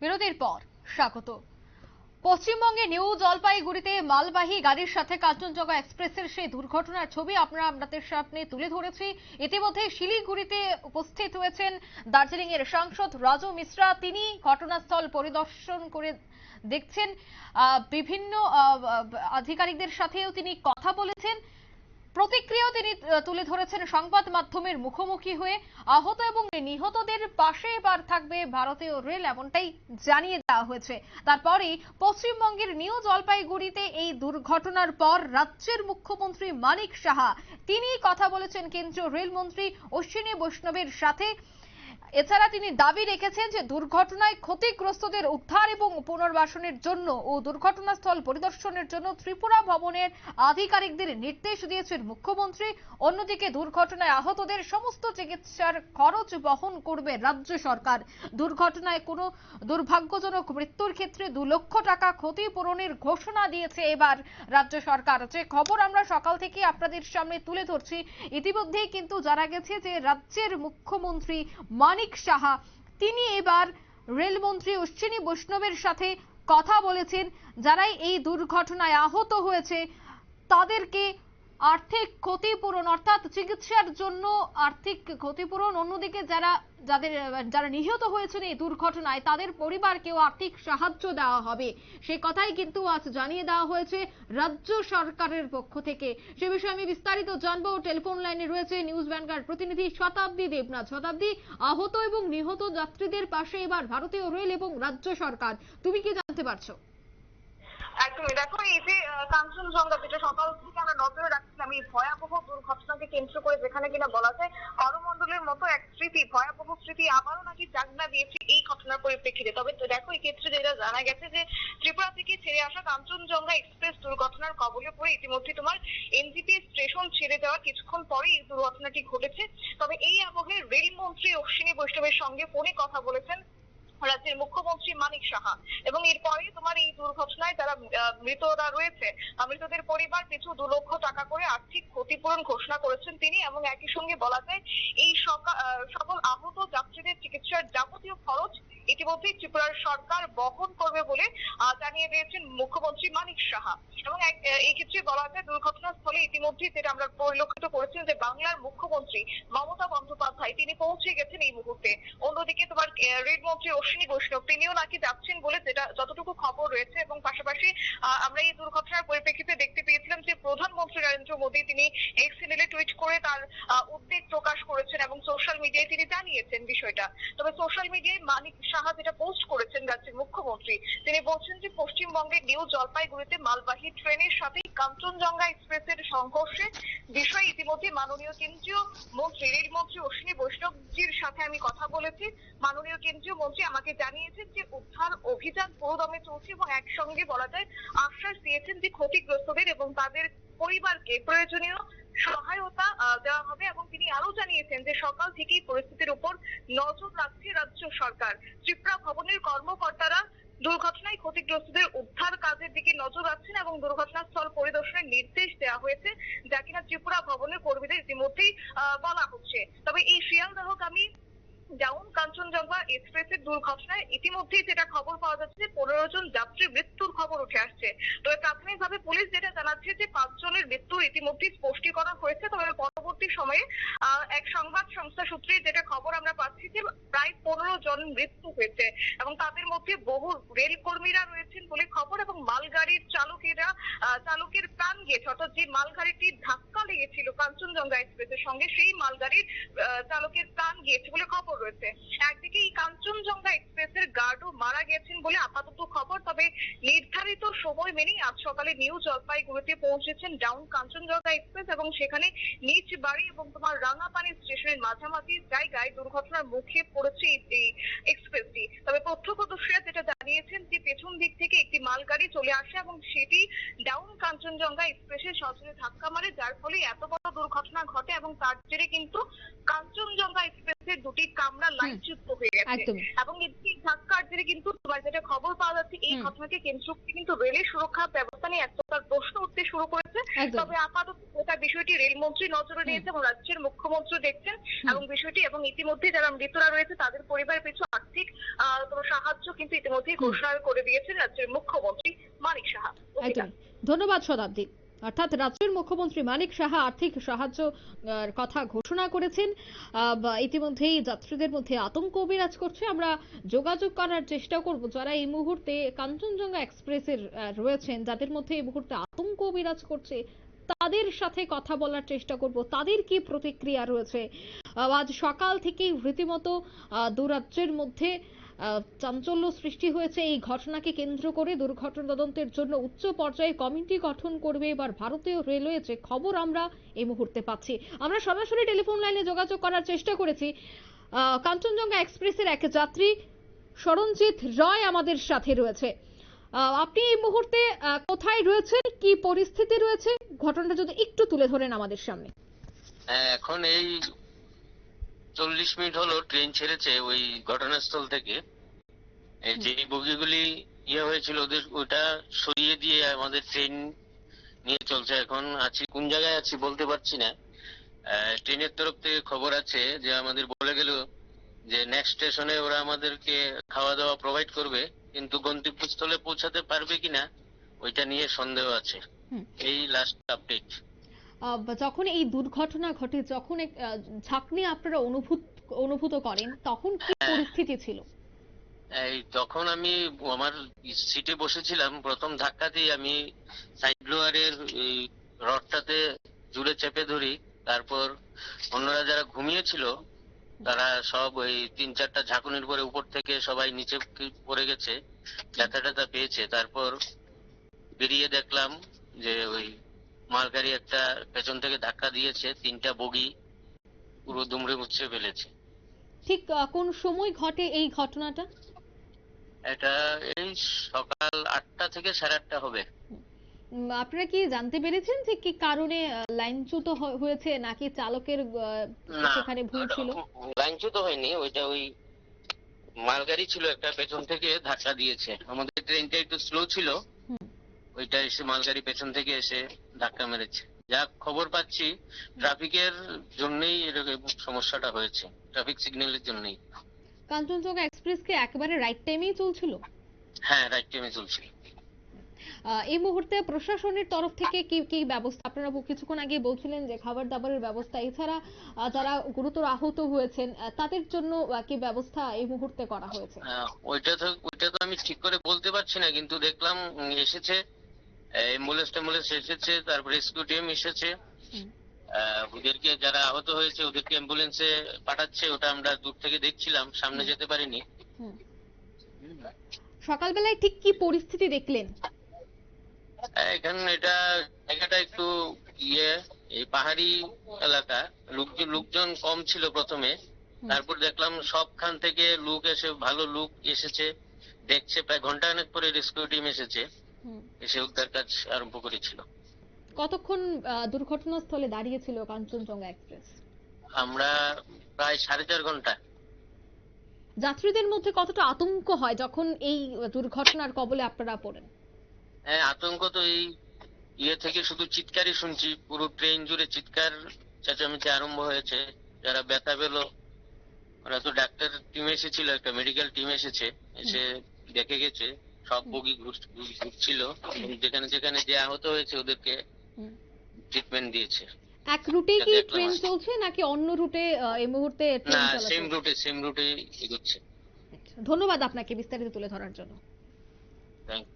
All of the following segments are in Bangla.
বিরতির পর স্বাগত। পশ্চিমবঙ্গে নিউ জলপাইগুড়িতে মালবাহী গাড়ির সাথে কাঞ্চনজঙ্ঘা এক্সপ্রেসের সেই দুর্ঘটনার ছবি আমরা আপনাদের সামনে তুলে ধরেছি। ইতিমধ্যে শিলিগুড়িতে উপস্থিত হয়েছেন দার্জিলিং এর সাংসদ রাজু মিশ্রা। তিনি ঘটনাস্থল পরিদর্শন করে দেখছেন। বিভিন্ন আধিকারিকদের সাথেও তিনি কথা বলেছেন। প্রতিক্রিয়াও তিনি তুলে ধরেছেন সংবাদ মাধ্যমের মুখোমুখি হয়ে। আহত এবং নিহতদের পাশে এবার থাকবে ভারতীয় রেল এমনটাই জানিয়ে দেওয়া হয়েছে। তারপরে পশ্চিমবঙ্গের নিউ জলপাইগুড়িতে এই দুর্ঘটনার পর রাজ্যের মুখ্যমন্ত্রী মানিক সাহা তিনি কথা বলেছেন কেন্দ্রীয় রেলমন্ত্রী অশ্বিনী বৈষ্ণবের সাথে। এছাড়া তিনি দাবি রেখেছেন যে দুর্ঘটনায় ক্ষতিগ্রস্তদের উদ্ধার এবং পুনর্বাসনের জন্য ও দুর্ঘটনাস্থল পরিদর্শনের জন্য ত্রিপুরা ভবনের আধিকারিকদের নির্দেশ দিয়েছেন মুখ্যমন্ত্রী। অন্যদিকে দুর্ঘটনায় আহতদের সমস্ত চিকিৎসার খরচ বহন করবে রাজ্য সরকার। দুর্ঘটনায় কোনো দুর্ভাগ্যজনক মৃত্যুর ক্ষেত্রে দু লক্ষ টাকা ক্ষতিপূরণের ঘোষণা দিয়েছে এবার রাজ্য সরকার। যে খবর আমরা সকাল থেকে আপনাদের সামনে তুলে ধরছি, ইতিমধ্যেই কিন্তু জানা গেছে যে রাজ্যের মুখ্যমন্ত্রী মানিক সাহা। তিনি এবার রেলমন্ত্রী অশ্বিনী বৈষ্ণবের সাথে কথা বলেছেন। যারাই এই দুর্ঘটনায় আহত হয়েছে, তাদেরকে আর্থিক ক্ষতিপূরণ, অর্থাৎ চিকিৎসার জন্য আর্থিক ক্ষতিপূরণ। অন্যদিকে যারা, যাদের, যারা নিহত হয়েছেন এই দুর্ঘটনায়, তাদের পরিবারকেও আর্থিক সাহায্য দেওয়া হবে। সে কথাই কিন্তু আজ জানিয়ে দেওয়া হয়েছে রাজ্য সরকারের পক্ষ থেকে। সে বিষয়ে আমি বিস্তারিত জানব। টেলিফোন লাইনে রয়েছে নিউজ ব্যাংকার প্রতিনিধি শতাব্দী দেবনাথ। শতাব্দী, আহত এবং নিহত যাত্রীদের পাশে এবার ভারতীয় রেল এবং রাজ্য সরকার। তুমি কি জানতে পারছ? একদমই। দেখো, এই যে কাঞ্চনজঙ্ঘা যেটা সকাল থেকে আমরা নজরে রাখছিলাম, এই ভয়াবহ দুর্ঘটনাকে কেন্দ্র করে যেখানে কিনা বলা যায় করমণ্ডলের মতো এক স্মৃতি, ভয়াবহ স্মৃতি আবারও নাকি জাগনা দিয়েছে এই ঘটনার পরিপ্রেক্ষিতে। তবে দেখো, এই ক্ষেত্রে যেটা জানা গেছে যে, ত্রিপুরা থেকে ছেড়ে আসা কাঞ্চনজঙ্ঘা এক্সপ্রেস দুর্ঘটনার কবলে পড়ে ইতিমধ্যে তোমার এনজিপি স্টেশন ছেড়ে দেওয়ার কিছুক্ষণ পরেই এই দুর্ঘটনাটি ঘটেছে। তবে এই আবহে রেলমন্ত্রী অশ্বিনী বৈষ্ণবের সঙ্গে ফোনে কথা বলেছেন রাজ্যের মুখ্যমন্ত্রী মানিক সাহা। এবং এরপরে তোমার এই দুর্ঘটনায় যারা মৃতরা রয়েছে মৃতদের পরিবার পিছু দু লক্ষ টাকা করে আর্থিক ক্ষতিপূরণ ঘোষণা করেছেন তিনি এবং একই সঙ্গে বলা যায়, এই সকল আহত যাত্রীদের চিকিৎসার যাবতীয় খরচ ইতিমধ্যেই ত্রিপুরার সরকার বহন করবে বলে জানিয়ে দিয়েছেন মুখ্যমন্ত্রী মানিক সাহা। এবং এই ক্ষেত্রে বলা যায়, দুর্ঘটনাস্থলে ইতিমধ্যেই যেটা আমরা পরিলক্ষিত করেছেন যে বাংলার মুখ্যমন্ত্রী মমতা বন্দ্যোপাধ্যায়, তিনি পৌঁছে গেছেন এই মুহূর্তে। অন্যদিকে তোমার রেলমন্ত্রী অশ্বিনী বৈষ্ণব, তিনিও নাকি যাচ্ছেন বলে যেটা যতটুকু খবর রয়েছে এবং পাশাপাশি আমরা এই দুর্ঘটনার পরিপ্রেক্ষিতে দেখতে পেয়েছিলাম যে প্রধানমন্ত্রী নরেন্দ্র মোদী তিনি এক্স চ্যানেলে টুইট করে তার উদ্বেগ প্রকাশ করেছেন এবং সোশ্যাল মিডিয়ায় তিনি জানিয়েছেন বিষয়টা। তবে সোশ্যাল মিডিয়ায় মানিক সাহা যেটা পোস্ট করেছেন রাজ্যের মুখ্যমন্ত্রী, তিনি বলছেন যে পশ্চিমবঙ্গের নিউ জলপাইগুড়িতে মালবাহী ট্রেনের সাথে কাঞ্চনজঙ্ঘা এক্সপ্রেসের সংঘর্ষে বিষয়ে ইতিমধ্যে মাননীয় কেন্দ্রীয় মন্ত্রী রেলমন্ত্রী অশ্বিনী বৈষ্ণবজির সাথে আমি কথা বলেছি। মাননীয় কেন্দ্রীয় মন্ত্রী আমাকে জানিয়েছেন যে উদ্ধার অভিযান পুরোদমে চলছে এবং একসঙ্গে বলা যায় আশ্বাস দিয়েছেন যে ক্ষতিগ্রস্তদের এবং তাদের পরিবারকে প্রয়োজনীয় সহায়তা দেওয়া হবে এবং তিনি আরও জানিয়েছেন যে সকাল থেকেই পরিস্থিতির উপর নজর রাখছে রাজ্য সরকার। ত্রিপুরা ভবনের কর্মকর্তারা দুর্ঘটনায় ক্ষতিগ্রস্তদের উদ্ধার কাজের দিকে নজর রাখছেন এবং দুর্ঘটনাস্থল পরিদর্শনের নির্দেশ দেওয়া হয়েছে, যা কিনা ত্রিপুরা ভবনের কর্মীদের ইতিমধ্যেই বলা হচ্ছে। তবে এই শিয়ালদাহগামী ডাউন কাঞ্চনজঙ্ঘা, এক্সপ্রেসের দুর্ঘটনায় ইতিমধ্যেই যেটা খবর পাওয়া যাচ্ছে যে পনেরো জন যাত্রী মৃত্যুর খবর উঠে আসছে। তবে প্রাথমিকভাবে পুলিশ যেটা জানাচ্ছে যে পাঁচজনের মৃত্যুর ইতিমধ্যেই স্পষ্টীকরণ হয়েছে। তবে পরবর্তী সময়ে এক সংবাদ সংস্থা সূত্রে যেটা খবর আমরা পাচ্ছি যে প্রায় পনেরো জন মৃত্যু হয়েছে এবং তাদের মধ্যে বহু রেল কর্মীরা রয়েছেন বলে খবর এবং মালগাড়ির চালকেরা চালকের প্রাণ গিয়েছে অর্থাৎ যে মালগাড়িটি ধাক্কা লেগেছিল কাঞ্চনজঙ্ঘা এক্সপ্রেসের সঙ্গে, সেই মালগাড়ির চালকের প্রাণ গিয়েছে বলে খবর রয়েছে। একদিকে এই কাঞ্চনজঙ্ঘা এক্সপ্রেসের গার্ডও মারা গেছেন বলে আপাতত খবর, তবে নির্ধারিত সময় মেনেই আজ সকালে নিউ জলপাইগুড়িতে পৌঁছেছেন ডাউন কাঞ্চনজঙ্ঘা এক্সপ্রেস এবং সেখানে নিচ বাড়ি এবং তোমার রাঙাপানি স্টেশনের মাঝামাঝি জায়গায় দুর্ঘটনার মুখে পড়েছে এই- এক্সপ্রেসটি। তবে প্রত্যক্ষদর্শীরা যেটা জানিয়েছেন যে পেছন দিক থেকে একটি মালগাড়ি চলে আসে এবং সেটি ডাউন কাঞ্চনজঙ্ঘা এক্সপ্রেসের সজনে ধাক্কা মারে, যার ফলে এত বড় দুর্ঘটনা ঘটে এবং তার জেরে কিন্তু এক্সপ্রেসের দুটি কামরা লাইনচ্যুত হয়ে গেছে। এবং এই ধাক্কার জেরে কিন্তু তোমার যেটা খবর পাওয়া যাচ্ছে এই ঘটনাকে কেন্দ্র করে কিন্তু রেলের সুরক্ষা ব্যবস্থা নিয়ে এক প্রকার প্রশ্ন উঠতে শুরু করেছে। তবে আপাতত গোটা বিষয়টি রেলমন্ত্রী নজরে নিয়েছে এবং রাজ্যের মুখ্যমন্ত্রী দেখছেন। এবং বিষয়টি এবং ইতিমধ্যে যারা মৃতরা রয়েছে তাদের পরিবারের পিছু আর্থিক আহ, কোনো সাহায্য কিন্তু ইতিমধ্যেই ঘোষণা করে দিয়েছেন রাজ্যের মুখ্যমন্ত্রী মানিক সাহা। ধন্যবাদ শতাব্দী অর্থাৎ রাজ্যের মুখ্যমন্ত্রী মানিক সাহা আর্থিক সাহায্য কথা ঘোষণা করেছেন। ইতিমধ্যেই যাত্রীদের মধ্যে আতঙ্ক বিরাজ করছে। আমরা যোগাযোগ করার চেষ্টা করব। যারা এই মুহূর্তে কাঞ্চনজঙ্ঘা এক্সপ্রেসের রয়েছেন যাদের মধ্যে এই মুহূর্তে আতঙ্ক বিরাজ করছে তাদের সাথে কথা বলার চেষ্টা করব। তাদের কি প্রতিক্রিয়া রয়েছে? আজ সকাল থেকেই রীতিমতো আহ, দু রাজ্যের মধ্যে চাঞ্চল্য সৃষ্টি হয়েছে এই ঘটনাকে কেন্দ্র করে। দুর্ঘটনা তদন্তের জন্য উচ্চ পর্যায়ে কমিটি গঠন করবে। এবার ভারতীয় রেলওয়ে যে খবর আমরা এই মুহূর্তে পাচ্ছি। আমরা সরাসরি টেলিফোন লাইনে যোগাযোগ করার চেষ্টা করেছি। কাঞ্চনজঙ্ঘা এক্সপ্রেসের এক যাত্রী সরঞ্জিৎ রায় আমাদের সাথে রয়েছে। আপনি এই মুহূর্তে কোথায় রয়েছেন? কি পরিস্থিতি রয়েছে? ঘটনাটা যদি একটু তুলে ধরেন আমাদের সামনে। এখন এই চল্লিশ মিনিট হলো ট্রেন ছেড়েছে ওই ঘটনাস্থল থেকে। যে বগিগুলি ইয়ে হয়েছিল ওদের ওটা সরিয়ে দিয়ে আমাদের ট্রেন নিয়ে চলছে। এখন আছি কোন জায়গায় আছি বলতে পারছি না। ট্রেনের তরফ থেকে খবর আছে যে আমাদের বলে গেল যে নেক্সট স্টেশনে ওরা আমাদেরকে খাওয়া দাওয়া প্রোভাইড করবে কিন্তু গন্তব্যস্থলে পৌঁছাতে পারবে কিনা ওইটা নিয়ে সন্দেহ আছে। এই লাস্ট আপডেট যখন এই দুর্ঘটনা ঘটে যখন ঝাঁকনি আপনারা অনুভূত অনুভূত করেন তখন কি হ্যাঁ। পরিস্থিতি ছিল এই তখন আমি আমার সিটে বসেছিলাম প্রথম ধাক্কাতেই আমি সাইড ব্লোয়ারের রডটাতে জুড়ে চেপে ধরি তারপর অন্যরা যারা ঘুমিয়েছিল তারা সব ওই তিন চারটা ঝাঁকুনির পরে উপর থেকে সবাই নিচে পড়ে গেছে ব্যথা ট্যাথা পেয়েছে তারপর বেরিয়ে দেখলাম যে ওই মালগাড়ি একটা পেছন থেকে ধাক্কা দিয়েছে তিনটা বগি পুরো দুমড়ে মুচড়ে ফেলেছে। ঠিক কোন সময় ঘটে এই ঘটনাটা? এটা এই সকাল আটটা থেকে সাড়ে আটটা হবে। আপনারা কি জানতে পেরেছেন যে কি কারণে লাইনচ্যুত হয়েছে নাকি চালকের সেখানে ভুল ছিল? লাইনচ্যুত হয়নি ওইটা ওই মালগাড়ি ছিল একটা পেছন থেকে ধাক্কা দিয়েছে। আমাদের ট্রেনটা একটু স্লো ছিল। ওইটা এসে মালগাড়ি পেছন থেকে এসে ধাক্কা মেরেছে। যা খবর পাচ্ছি ট্রাফিকের জন্যই এরকম সমস্যাটা হয়েছে। ট্রাফিক সিগন্যালের জন্যই। কাঞ্চনজঙ্ঘা এক্সপ্রেস কি একেবারে রাইট টাইমেই চলছিল? হ্যাঁ রাইট টাইমে চলছিল। এই মুহূর্তে প্রশাসনের তরফ থেকে কি কি ব্যবস্থা? আপনারা কিছুক্ষণ আগে বলছিলেন যে খাবার দাবারের ব্যবস্থা। এছাড়া যারা গুরুতর আহত হয়েছেন তাদের জন্য কি ব্যবস্থা এই মুহূর্তে করা হয়েছে? ওইটা তো ওইটা তো আমি ঠিক করে বলতে পারছি না কিন্তু দেখলাম এসেছে অ্যাম্বুলেন্স ট্যাম্বুলেন্স এসেছে তারপরে রেস্কিউ টিম এসেছে। ওদেরকে যারা আহত হয়েছে ওদেরকে অ্যাম্বুলেন্সে পাঠাচ্ছে ওটা আমরা দূর থেকে দেখছিলাম সামনে যেতে পারিনি। সকালবেলায় ঠিক কি পরিস্থিতি দেখলেন? এখানে এটা জায়গাটা একটু ইয়ে এই পাহাড়ি এলাকা। লোকজন লোকজন কম ছিল প্রথমে। তারপর দেখলাম সবখান থেকে লোক এসে ভালো লোক এসেছে। দেখছে প্রায় ঘন্টাখানেক পরে রেস্কিউ টিম এসেছে। এসে উদ্ধার কাজ আরম্ভ করেছিল। কতক্ষণ দুর্ঘটনাস্থলে দাঁড়িয়েছিল কাঞ্চনজঙ্ঘা এক্সপ্রেস? আমরা প্রায় সাড়ে চার ঘণ্টা। যাত্রীদের মধ্যে কতটা আতঙ্ক হয় যখন এই দুর্ঘটনার কবলে আপনারা পড়েন? হ্যাঁ আতঙ্ক তো এই ইয়ে থেকে শুধু চিৎকারই শুনছি। পুরো ট্রেন জুড়ে চিৎকার চেঁচামেচি আরম্ভ হয়েছে। যারা ব্যথা পেল ওরা তো ডাক্তার টিম এসেছিল একটা মেডিকেল টিম এসেছে এসে দেখে গেছে। সব বগি ঘুর- ঘুর- ঘুরছিল যেখানে যেখানে যে আহত হয়েছে ওদেরকে ট্রিটমেন্ট দিয়েছে। এক রুটে কি ট্রেন চলছে নাকি অন্য রুটে এই মুহূর্তে ট্রেন সেম চলাচল রুটে সেম রুটে এগোচ্ছে। ধন্যবাদ আপনাকে বিস্তারিত তুলে ধরার জন্য। থ্যাংক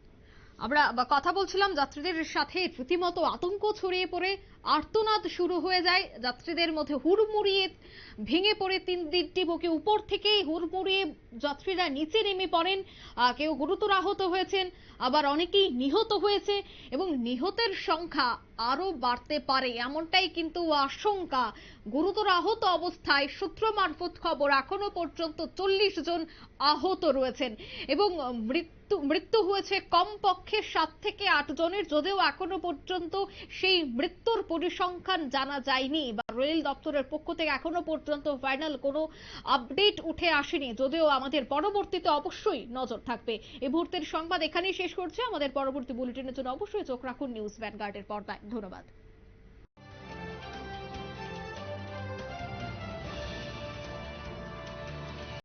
আমরা কথা বলছিলাম যাত্রীদের সাথে রীতিমতো আতঙ্ক ছড়িয়ে পড়ে, আর্তনাদ শুরু হয়ে যায়। যাত্রীদের মধ্যে হুড়মুড়িয়ে ভেঙে পড়ে তিন তিনটি বকে। উপর থেকেই হুড়মুড়িয়ে যাত্রীরা নিচে নেমে পড়েন। কেউ গুরুতর আহত হয়েছেন, আবার অনেকেই নিহত হয়েছে এবং নিহতের সংখ্যা আরও বাড়তে পারে। এমনটাই কিন্তু আশঙ্কা। গুরুতর আহত অবস্থায় সূত্র মারফত খবর, এখনও পর্যন্ত চল্লিশ জন আহত রয়েছেন এবং মৃত্যু মৃত্যু হয়েছে কমপক্ষে সাত থেকে আট জনের। যদিও এখনও পর্যন্ত সেই মৃত্যুর পরিসংখ্যান জানা যায়নি বা রেল দপ্তরের পক্ষ থেকে এখনও পর্যন্ত ফাইনাল কোনো আপডেট উঠে আসেনি। যদিও আমাদের পরবর্তীতে অবশ্যই নজর থাকবে। এই মুহূর্তের সংবাদ এখানেই শেষ করছে। আমাদের পরবর্তী বুলেটিনের জন্য অবশ্যই চোখ রাখুন নিউজ ভ্যানগার্ডের পর্দায়। ধন্যবাদ।